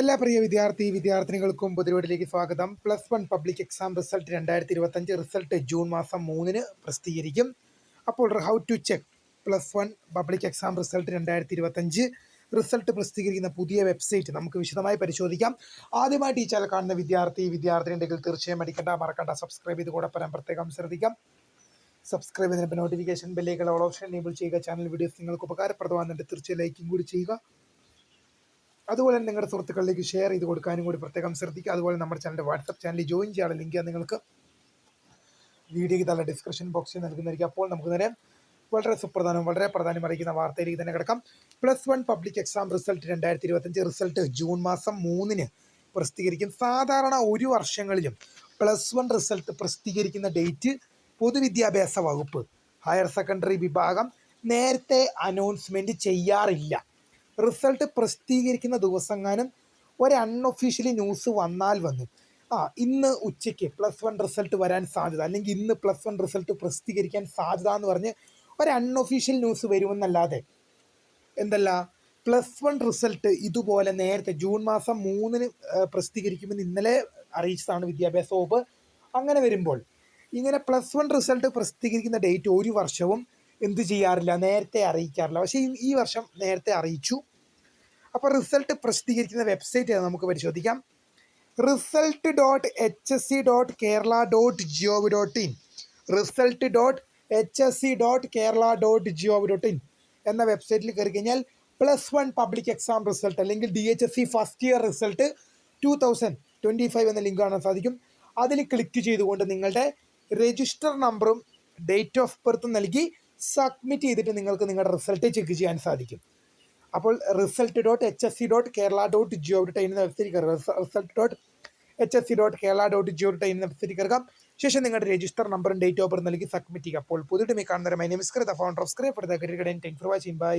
എല്ലാ പ്രിയ വിദ്യാർത്ഥി വിദ്യാർത്ഥിനികൾക്കും പുതിരോടിലേക്ക് സ്വാഗതം. Plus one public exam result രണ്ടായിരത്തി ഇരുപത്തഞ്ച് റിസൾട്ട് ജൂൺ മാസം മൂന്നിന് പ്രസിദ്ധീകരിക്കും. അപ്പോൾ how to check plus one public exam result രണ്ടായിരത്തി ഇരുപത്തഞ്ച് റിസൾട്ട് പ്രസിദ്ധീകരിക്കുന്ന പുതിയ വെബ്സൈറ്റ് നമുക്ക് വിശദമായി പരിശോധിക്കാം. ആദ്യമായി ഈ കാണുന്ന വിദ്യാർത്ഥി വിദ്യാർത്ഥി ഉണ്ടെങ്കിൽ തീർച്ചയായും അടിക്കണ്ട മറക്കണ്ട. സബ്സ്ക്രൈബ് ചെയ്ത് കൂടെ പറയാൻ പ്രത്യേകം ശ്രദ്ധിക്കാം. സബ്സ്ക്രൈബ് ചെയ്തിട്ട് നോട്ടിഫിക്കേഷൻ ബെല്ലേക്കുള്ള ഓൾ ഓപ്ഷൻ എനേബിൾ ചെയ്യുക. ചാനൽ വീഡിയോസ് നിങ്ങൾക്ക് ഉപകാരപ്രദമാകുന്നുണ്ട്. തീർച്ചയായും ലൈക്കും കൂടി ചെയ്യുക. അതുപോലെ തന്നെ നിങ്ങളുടെ സുഹൃത്തുക്കളിലേക്ക് ഷെയർ ചെയ്ത് കൊടുക്കാനും കൂടി പ്രത്യേകം ശ്രദ്ധിക്കുക. അതുപോലെ നമ്മുടെ ചാനലിന്റെ വാട്സപ്പ് ചാനലിൽ ജോയിൻ ചെയ്യാനുള്ള ലിങ്ക് നിങ്ങൾക്ക് വീഡിയോയ്ക്ക് തന്നെ ഡിസ്ക്രിപ്ഷൻ ബോക്സിൽ നൽകുന്നതായിരിക്കും. അപ്പോൾ നമുക്ക് നേരെ വളരെ സുപ്രധാനവും വളരെ പ്രധാനം അറിയിക്കുന്ന വാർത്തയിലേക്ക് തന്നെ കിടക്കാം. Plus one public exam result രണ്ടായിരത്തി ഇരുപത്തഞ്ച് റിസൾട്ട് ജൂൺ മാസം മൂന്നിന് പ്രസിദ്ധീകരിക്കും. സാധാരണ ഒരു വർഷങ്ങളിലും പ്ലസ് വൺ റിസൾട്ട് പ്രസിദ്ധീകരിക്കുന്ന ഡേറ്റ് പൊതുവിദ്യാഭ്യാസ വകുപ്പ് ഹയർ സെക്കൻഡറി വിഭാഗം നേരത്തെ അനൗൺസ്മെന്റ് ചെയ്യാറില്ല. റിസൾട്ട് പ്രസിദ്ധീകരിക്കുന്ന ദിവസങ്ങാനും ഒരു അൺഒഫീഷ്യലി ന്യൂസ് വന്നാൽ വന്നു. ആ ഇന്ന് ഉച്ചയ്ക്ക് പ്ലസ് വൺ റിസൾട്ട് വരാൻ സാധ്യത അല്ലെങ്കിൽ ഇന്ന് പ്ലസ് വൺ റിസൾട്ട് പ്രസിദ്ധീകരിക്കാൻ സാധ്യത എന്ന് പറഞ്ഞ് ഒരു അൺഒഫീഷ്യൽ ന്യൂസ് വരുമെന്നല്ലാതെ എന്തല്ല? പ്ലസ് വൺ റിസൾട്ട് ഇതുപോലെ നേരത്തെ ജൂൺ മാസം മൂന്നിന് പ്രസിദ്ധീകരിക്കുമെന്ന് ഇന്നലെ അറിയിച്ചതാണ് വിദ്യാഭ്യാസ വകുപ്പ്. അങ്ങനെ വരുമ്പോൾ ഇങ്ങനെ പ്ലസ് വൺ റിസൾട്ട് പ്രസിദ്ധീകരിക്കുന്ന ഡേറ്റ് ഒരു വർഷവും എന്ത് ചെയ്യാറില്ല നേരത്തെ അറിയിക്കാറില്ല. പക്ഷേ ഈ- വർഷം നേരത്തെ അറിയിച്ചു. അപ്പോൾ റിസൾട്ട് പ്രസിദ്ധീകരിക്കുന്ന വെബ്സൈറ്റ് നമുക്ക് പരിശോധിക്കാം. Result dot H S C dot Kerala dot G dot in. Result dot H S C dot Kerala dot G dot in എന്ന വെബ്സൈറ്റിൽ കയറി കഴിഞ്ഞാൽ plus one public exam result അല്ലെങ്കിൽ D H S C first year result two thousand twenty five എന്ന link കാണാൻ സാധിക്കും. അതിൽ click ചെയ്തുകൊണ്ട് നിങ്ങളുടെ രജിസ്റ്റർ നമ്പറും ഡേറ്റ് ഓഫ് ബർത്തും നൽകി സബ്മിറ്റ് ചെയ്തിട്ട് നിങ്ങൾക്ക് നിങ്ങളുടെ റിസൾട്ട് ചെക്ക് ചെയ്യാൻ സാധിക്കും. അപ്പോൾ result dot H S C dot Kerala dot G O dot in എന്ന വെബ്സൈറ്റ് കയറുക. Result dot H S C dot Kerala dot G O dot in എന്ന വെബ്സൈറ്റ് കയറുക ശേഷം നിങ്ങളുടെ രജിസ്റ്റർ നമ്പറും ഡേറ്റ് ഓഫ് ബർത്ത് നൽകി സബ്മിറ്റ് ചെയ്യുക അപ്പോൾ പുതിയ കാണുന്ന my name is Kritha founder of the time for watching bye